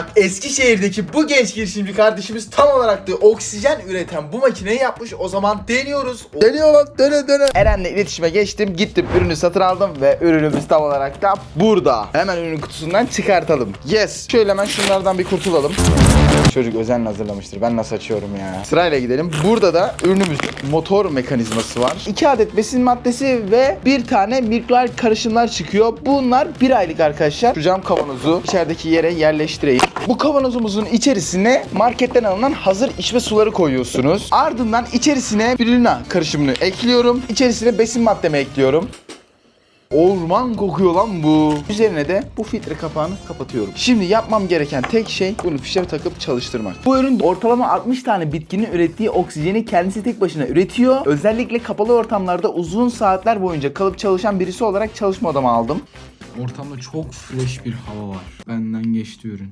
not Eskişehir'deki bu genç girişimci kardeşimiz tam olarak da oksijen üreten bu makineyi yapmış. O zaman deniyoruz. Deniyor lan dene dene. Eren'le iletişime geçtim. Gittim ürünü satın aldım ve ürünümüz tam olarak da burada. Hemen ürünün kutusundan çıkartalım. Yes. Şöyle hemen şunlardan bir kurtulalım. Çocuk özenle hazırlamıştır. Ben nasıl açıyorum ya. Sırayla gidelim. Burada da ürünümüzün motor mekanizması var. 2 adet besin maddesi ve bir tane mikroal karışımlar çıkıyor. Bunlar bir aylık arkadaşlar. Şu cam kavanozu içerideki yere yerleştireyim. Bu kavanozumuzun içerisine marketten alınan hazır içme suları koyuyorsunuz. Ardından içerisine spirulina karışımını ekliyorum. İçerisine besin maddemi ekliyorum. Orman kokuyor lan bu. Üzerine de bu filtre kapağını kapatıyorum. Şimdi yapmam gereken tek şey bunu fişe takıp çalıştırmak. Bu ürün ortalama 60 tane bitkinin ürettiği oksijeni kendisi tek başına üretiyor. Özellikle kapalı ortamlarda uzun saatler boyunca kalıp çalışan birisi olarak çalışma odama aldım. Ortamda çok fresh bir hava var. Benden geçti ürün.